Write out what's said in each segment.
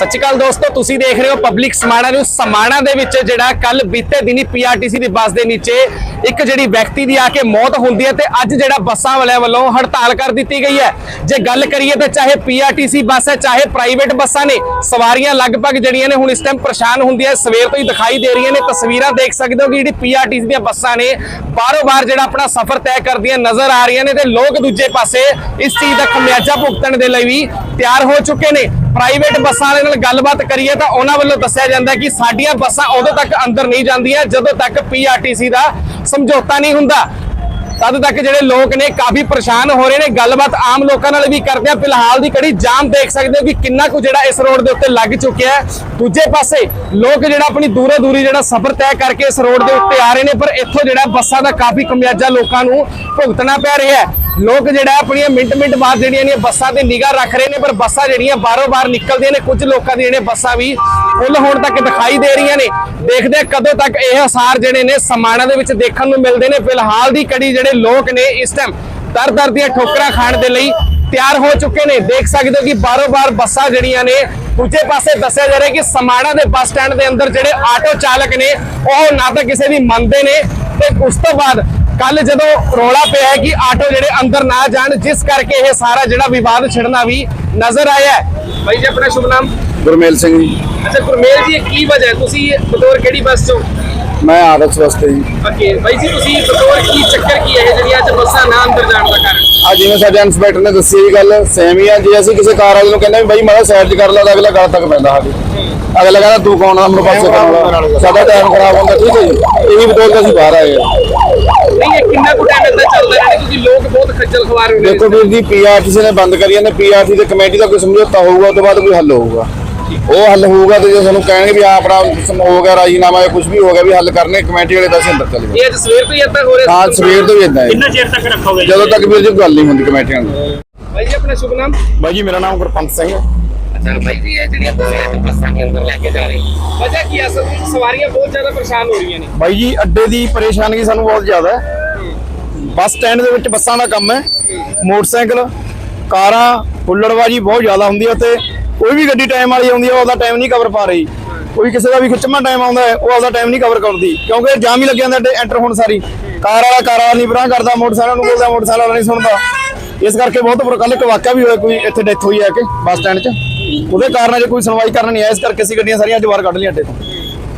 ਸਤਿ ਸ਼੍ਰੀ ਅਕਾਲ ਦੋਸਤੋ, ਤੁਸੀਂ ਦੇਖ ਰਹੇ ਹੋ ਪਬਲਿਕ ਸਮਾਣਾ ਨੂੰ। ਸਮਾਣਾ ਦੇ ਵਿੱਚ ਜਿਹੜਾ ਕੱਲ ਬੀਤੇ ਦਿਨੀ ਪੀਆਰਟੀਸੀ ਦੀ ਬੱਸ ਦੇ ਨੀਚੇ ਇੱਕ ਜਿਹੜੀ ਵਿਅਕਤੀ ਦੀ ਆ ਕੇ ਮੌਤ ਹੁੰਦੀ ਹੈ ਤੇ ਅੱਜ ਜਿਹੜਾ ਬੱਸਾਂ ਵਾਲਿਆਂ ਵੱਲੋਂ ਹੜਤਾਲ ਕਰ ਦਿੱਤੀ ਗਈ ਹੈ। ਜੇ ਗੱਲ ਕਰੀਏ ਤਾਂ ਚਾਹੇ ਪੀਆਰਟੀਸੀ ਬੱਸ ਹੈ, ਚਾਹੇ ਪ੍ਰਾਈਵੇਟ ਬੱਸਾਂ ਨੇ, ਸਵਾਰੀਆਂ ਲਗਭਗ ਜਿਹੜੀਆਂ ਨੇ ਹੁਣ ਇਸ ਟਾਈਮ ਪਰੇਸ਼ਾਨ ਹੁੰਦੀਆਂ ਸਵੇਰ ਤੋਂ ਹੀ ਦਿਖਾਈ ਦੇ ਰਹੀਆਂ ਨੇ, ਤਸਵੀਰਾਂ ਦੇਖ ਸਕਦੇ ਹੋ ਕਿ ਜਿਹੜੀ ਪੀਆਰਟੀਸੀ ਦੀਆਂ ਬੱਸਾਂ ਨੇ ਬਾਰੋ ਬਾਰ ਜਿਹੜਾ ਆਪਣਾ ਸਫ਼ਰ ਤੈਅ ਕਰਦੀਆਂ ਨਜ਼ਰ ਆ ਰਹੀਆਂ ਨੇ ਤੇ ਲੋਕ ਦੂਜੇ ਪਾਸੇ ਇਸ ਚੀਜ਼ ਦਾ ਖਮਿਆਜਾ ਭੁਗਤਣ ਦੇ ਲਈ ਵੀ ਤਿਆਰ ਹੋ ਚੁੱਕੇ ਨੇ। ਪ੍ਰਾਈਵੇਟ ਬੱਸਾਂ ਵਾਲੇ ਨਾਲ ਗੱਲਬਾਤ ਕਰੀਏ ਤਾਂ ਉਹਨਾਂ ਵੱਲੋਂ ਦੱਸਿਆ ਜਾਂਦਾ ਕਿ ਸਾਡੀਆਂ ਬੱਸਾਂ ਉਦੋਂ ਤੱਕ ਅੰਦਰ ਨਹੀਂ ਜਾਂਦੀਆਂ ਜਦੋਂ ਤੱਕ ਪੀਆਰਟੀਸੀ ਦਾ ਸਮਝੌਤਾ ਨਹੀਂ ਹੁੰਦਾ। ਤਦ ਤੱਕ ਜਿਹੜੇ ਲੋਕ ਨੇ ਕਾਫੀ ਪਰੇਸ਼ਾਨ ਹੋ ਰਹੇ ਨੇ। ਗੱਲਬਾਤ ਆਮ ਲੋਕਾਂ ਨਾਲ ਵੀ ਕਰਦੇ ਆ। ਫਿਲਹਾਲ ਦੀ ਕੜੀ ਜਾਮ ਦੇਖ ਸਕਦੇ ਹੋ ਕਿ ਕਿੰਨਾ ਕੁ ਜਿਹੜਾ ਇਸ ਰੋਡ ਦੇ ਉੱਤੇ ਲੱਗ ਚੁੱਕਿਆ ਹੈ। ਦੂਜੇ ਪਾਸੇ ਲੋਕ ਜਿਹੜਾ ਆਪਣੀ ਦੂਰੋਂ ਦੂਰੀ ਜਿਹੜਾ ਸਫ਼ਰ ਤੈਅ ਕਰਕੇ ਇਸ ਰੋਡ ਦੇ ਉੱਤੇ ਆ ਰਹੇ ਨੇ, ਪਰ ਇੱਥੋਂ ਜਿਹੜਾ ਬੱਸਾਂ ਦਾ ਕਾਫੀ ਕਮਿਆਜਾ ਲੋਕਾਂ ਨੂੰ ਭੁਗਤਣਾ ਪੈ ਰਿਹਾ ਹੈ। ਲੋਕ ਜਿਹੜਾ ਆਪਣੀਆਂ ਮਿੰਟ ਮਿੰਟ ਬਾਅਦ ਜਿਹੜੀਆਂ ਨੇ ਬੱਸਾਂ ਤੇ ਨਿਗਾਹ ਰੱਖ ਰਹੇ ਨੇ, ਪਰ ਬੱਸਾਂ ਜਿਹੜੀਆਂ ਬਾਰੋ ਬਾਰ ਨਿਕਲਦੀਆਂ ਨੇ, ਕੁਝ ਲੋਕਾਂ ਦੀਆਂ ਜਿਹੜੀਆਂ ਬੱਸਾਂ ਵੀ ਫੁੱਲ ਹੋਣ ਤੱਕ ਦਿਖਾਈ ਦੇ ਰਹੀਆਂ ਨੇ। ਦੇਖਦੇ ਆ ਕਦੋਂ ਤੱਕ ਇਹ ਹਸਾਰ ਜਿਹੜੇ ਨੇ ਸਮਾਣਾ ਦੇ ਵਿੱਚ ਦੇਖਣ ਨੂੰ ਮਿਲਦੇ ਨੇ। ਫਿਲਹਾਲ ਦੀ ਕੜੀ ਜਿਹੜੇ ਲੋਕ ਨੇ ਇਸ ਟਾਈਮ ਦਰ ਦਰ ਦੀਆਂ ਠੋਕਰਾਂ ਖਾਣ ਦੇ ਲਈ ਤਿਆਰ ਹੋ ਚੁੱਕੇ ਨੇ। ਦੇਖ ਸਕਦੇ ਹੋ ਕਿ ਬਾਰੋ ਬਾਰ ਬੱਸਾਂ ਜਿਹੜੀਆਂ ਨੇ ਦੂਜੇ ਪਾਸੇ ਦੱਸਿਆ ਜਾ ਰਿਹਾ ਕਿ ਸਮਾਣਾ ਦੇ ਬੱਸ ਸਟੈਂਡ ਦੇ ਅੰਦਰ ਜਿਹੜੇ ਆਟੋ ਚਾਲਕ ਨੇ ਉਹ ਨਾ ਤਾਂ ਕਿਸੇ ਦੀ ਮੰਨਦੇ ਨੇ ਤੇ ਉਸ ਤੋਂ ਬਾਅਦ ਕੱਲ ਜਦੋਂ ਰੋਲਾ ਪਿਆ ਕਿ ਆਟੋ ਜਿਹੜੇ ਅੰਦਰ ਨਾ ਜਾਣ ਜਿਸ ਕਰਕੇ ਇਹ ਸਾਰਾ ਜਿਹੜਾ ਵਿਵਾਦ ਛਿੜਨਾ ਵੀ ਨਜ਼ਰ ਆਇਆ ਬਾਈ ਜੀ ਆਪਣਾ ਸ਼ੁਭ ਨਾਮ? ਗੁਰਮੇਲ ਸਿੰਘ ਜੀ। ਅੱਛਾ ਗੁਰਮੇਲ ਜੀ ਕੀ ਵਜ੍ਹਾ? ਤੁਸੀਂ ਬਤੌਰ ਕਿਹੜੀ ਬੱਸ ਚੋਂ? ਮੈਂ ਆਦਰਸ਼ ਵਾਸਤੇ ਜੀ। ਓਕੇ ਬਾਈ ਜੀ ਤੁਸੀਂ ਬਤੌਰ ਕੀ ਚੱਕਰ ਕੀ ਹੈ? ਇਹ ਜਿਹੜੀਆਂ ਅੱਜ ਬੱਸਾਂ ਨਾ ਅੰਦਰ ਜਾਣ ਦਾ ਕਾਰਨ? ਆ ਜਿਵੇਂ ਸਾਡੇ ਇੰਸਪੈਕਟਰ ਨੇ ਦੱਸੀ ਇਹ ਗੱਲ ਸੇਮ ਹੀ ਆ। ਜੇ ਅਸੀਂ ਕਿਸੇ ਕਾਰ ਵਾਲੇ ਨੂੰ ਕਹਿੰਦੇ ਵੀ ਬਾਈ ਮਾੜਾ ਸਾਈਡ 'ਚ ਕਰ ਲਾ ਤਾਂ ਅਗਲਾ ਗੱਲ ਤੱਕ ਪੈਂਦਾ ਸਾਡੇ। ਅਗਲਾ ਕਹਿੰਦਾ ਤੂੰ ਕੌਣ ਆ? ਮੈਨੂੰ ਪਾਸੇ ਕਰਨ ਵਾਲਾ ਸਾਡਾ ਟਾਈਮ ਖਰਾਬ ਹੁੰਦਾ ਠੀਕ ਹੈ ਜੀ। ਇਹੀ ਬਤੌਰ ਤੇ ਅਸੀਂ ਬਾਹਰ ਆਏ ਆ ਨਹੀਂ ਇਹ ਕਿੰਨਾ ਕੁ ਟਾਈਮ ਇੱਦਾਂ ਚੱਲਦਾ ਰਹਿਣਾ ਕਿਉਂਕਿ ਲੋਕ ਬਹੁਤ ਖੱਜਲ ਖਵਾਰ ਹੋ। ਰਹੇ ਦੇਖੋ ਵੀਰ ਜੀ ਪੀਆਰਟੀਸੀ ਨੇ ਬੰਦ ਕਰੀ ਜਾਂਦੇ ਪੀਆਰਟੀ ਤੇ ਕਮੇਟੀ ਦਾ ਕੋਈ ਸਮਝੌਤਾ ਹੋਊਗਾ ਉਸ ਤੋਂ ਬਾਅਦ ਕੋਈ ਹੱਲ ਹੋਊਗਾ। ਉਹ ਹੱਲ ਹੋਊਗਾ ਤੇ ਜੇ ਸਾਨੂੰ ਕਹਿਣਗੇ ਵੀ ਆਪਣਾ ਸਮ- ਹੋ ਗਿਆ ਰਾਜੀਨਾਮਾ ਜਾਂ ਕੁਝ ਵੀ ਹੋ ਗਿਆ ਵੀ ਹੱਲ ਕਰਨੇ ਕਮੇਟੀ ਵਾਲੇ ਪੈਸੇ ਅੰਦਰ ਚਲੇ ਜਾਓ ਇਹ ਅੱਜ ਸਵੇਰ ਤੋਂ ਹੀ ਇੱਦਾਂ ਹੋ ਰਿਹਾ ਹਾਂ ਸਵੇਰ ਤੋਂ ਵੀ ਇਦਾਂ ਹੈ। ਕਿੰਨਾ ਚਿਰ ਤੱਕ ਰੱਖੋਗੇ? ਜਦੋਂ ਤੱਕ ਵੀਰ ਜੀ ਗੱਲ ਨਹੀਂ ਹੁੰਦੀ ਕਮੇਟੀਆਂ ਦੀ। ਬਾਈ ਜੀ ਆਪਣਾ ਸ਼ੁਭ ਨਾਮ? ਬਾਈ ਜੀ ਮੇਰਾ ਨਾਮ ਗੁਰਪੰਤ ਸਿੰਘ ਹੈ। ਅੱਛਾ ਬਾਈ ਜੀ ਇਹ ਜਿਹੜੀਆਂ ਬੱਸਾਂ ਦੇ ਅੰਦਰ ਲੈ ਕੇ ਜਾ ਰਹੇ ਵਜ੍ਹਾ ਕੀ ਹੈ ਅਸਲ ਵਿੱਚ ਸਵਾਰੀਆਂ ਬਹੁਤ ਜ਼ਿਆਦਾ ਪਰੇਸ਼ਾਨ ਹੋ ਰਹੀਆਂ ਨੇ। ਬਾਈ ਜੀ ਅੱਡੇ ਦੀ ਪਰੇਸ਼ਾਨੀ ਸਾਨੂੰ ਬਹੁਤ ਜ਼ਿਆਦਾ ਹੈ। ਬੱਸ ਸਟੈਂਡ ਦੇ ਵਿੱਚ ਬੱਸਾਂ ਦਾ ਕੰਮ ਹੈ। ਮੋਟਰਸਾਈਕਲ ਕਾਰਾਂ ਹੁੱਲੜਬਾਜੀ ਬਹੁਤ ਜ਼ਿਆਦਾ ਹੁੰਦੀ ਹੈ ਤੇ ਕੋਈ ਵੀ ਗੱਡੀ ਟਾਈਮ ਵਾਲੀ ਆਉਂਦੀ ਹੈ ਉਹ ਉਹਦਾ ਟਾਈਮ ਨਹੀਂ ਕਵਰ ਪਾ ਰਹੀ। ਕੋਈ ਕਿਸੇ ਦਾ ਵੀ ਖਿੱਚਵਾਂ ਟਾਈਮ ਆਉਂਦਾ ਹੈ ਉਹ ਆਪਦਾ ਟਾਈਮ ਨਹੀਂ ਕਵਰ ਕਰਦੀ। ਕਿਉਂਕਿ ਜਾਮ ਹੀ ਲੱਗ ਜਾਂਦਾ ਅੱਡੇ ਐਂਟਰ ਹੋਣ ਸਾਰੀ। ਕਾਰ ਵਾਲਾ ਕਾਰ ਵਾਲਾ ਨਹੀਂ ਬਰਾਂ ਕਰਦਾ ਮੋਟਰਸਾਈਕਲ ਨੂੰ ਬੋਲਦਾ ਮੋਟਰਸਾਈਕਲ ਵਾਲਾ ਨਹੀਂ ਸੁਣਦਾ। ਇਸ ਕਰਕੇ ਬਹੁਤ ਬੁਰਾ ਕੱਲ ਇੱਕ ਵਾਕਿਆ ਵੀ ਹੋਇਆ ਕੋਈ ਇੱਥੇ ਡੈਥ ਹੋਈ ਹੈ ਕਿ ਬੱਸ ਸਟੈਂਡ 'ਚ। ਉਹਦੇ ਕਾਰਨ ਅਜੇ ਕੋਈ ਸੁਣਵਾਈ ਕਰਨ ਨਹੀਂ ਆਇਆ ਇਸ ਕਰਕੇ ਅਸੀਂ ਗੱਡੀਆਂ ਸਾਰੀਆਂ ਅੱਜ ਬਾਹਰ ਕੱਢ ਲਈਆਂ ਅੱਡੇ ਤੋਂ।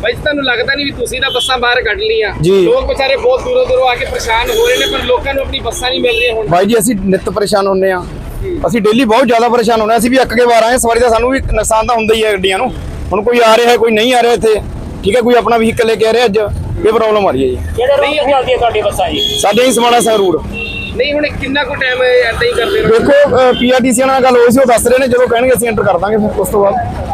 ਬਾਈ ਤੁਹਾਨੂੰ ਲੱਗਦਾ ਨਹੀਂ ਵੀ ਤੁਸੀਂ ਤਾਂ ਬੱਸਾਂ ਬਾਹਰ ਕੱਢ ਲੀਆਂ ਜੀ। ਲੋਕ ਵਿਚਾਰੇ ਬਹੁਤ ਦੂਰੋਂ ਦੂਰੋਂ ਆ ਕੇ ਪਰੇਸ਼ਾਨ ਹੋ ਰਹੇ ਨੇ ਪਰ ਲੋਕਾਂ ਨੂੰ ਆਪਣੀ ਬੱਸਾਂ ਨਹੀਂ ਮਿਲ ਰਹੀਆਂ ਹੁਣ। ਭਾਈ ਜੀ ਅਸੀਂ ਨਿਤ ਪਰੇਸ਼ਾਨ ਹੁੰਨੇ ਆ ਅਸੀਂ ਡੇਲੀ ਬਹੁਤ ਜ਼ਿਆਦਾ ਪਰੇਸ਼ਾਨ ਆ ਅਸੀਂ ਵੀ ਅੱਕ ਕੇ ਵਾਰ ਆਏ ਸਵਾਰੀ ਦਾ ਸਾਨੂੰ ਵੀ ਨੁਕਸਾਨ ਤਾਂ ਹੁੰਦਾ ਹੀ ਹੈ ਗੱਡੀਆਂ ਨੂੰ। ਹੁਣ ਕੋਈ ਆ ਰਿਹਾ ਹੈ ਕੋਈ ਨਹੀਂ ਆ ਰਿਹਾ ਇੱਥੇ। ਠੀਕ ਹੈ ਕੋਈ ਆਪਣਾ ਵਹੀਕਲ ਲੈ ਕੇ ਆ ਰਿਹਾ ਅੱਜ। ਇਹ ਪ੍ਰੋਬਲਮ ਆ ਰਹੀ ਹੈ ਜੀ। ਕਿਹੜੇ ਤੇ ਚੱਲਦੀ ਹੈ ਤੁਹਾਡੀ ਬੱਸਾਂ ਜੀ? ਸਾਡੇ ਹੀ ਸਮਾਣਾ ਸਾਹਿਬ ਰੂਟ ਨਹੀਂ ਹੁਣ ਕਿੰਨਾ ਕੁ ਟਾਈਮ ਏਦਾਂ ਹੀ ਕਰਦੇ ਰਹੋ? ਦੇਖੋ ਪੀਆਰਟੀਸੀ ਨਾਲ ਗੱਲ ਹੋਈ ਸੀ ਉਹ ਦੱਸ ਰਹੇ ਨੇ ਜਦੋਂ ਕਹਿਣਗੇ ਅਸੀਂ ਐਂਟਰ ਕਰ ਦਾਂਗੇ ਫਿਰ ਉਸ ਤੋਂ ਬਾਅਦ।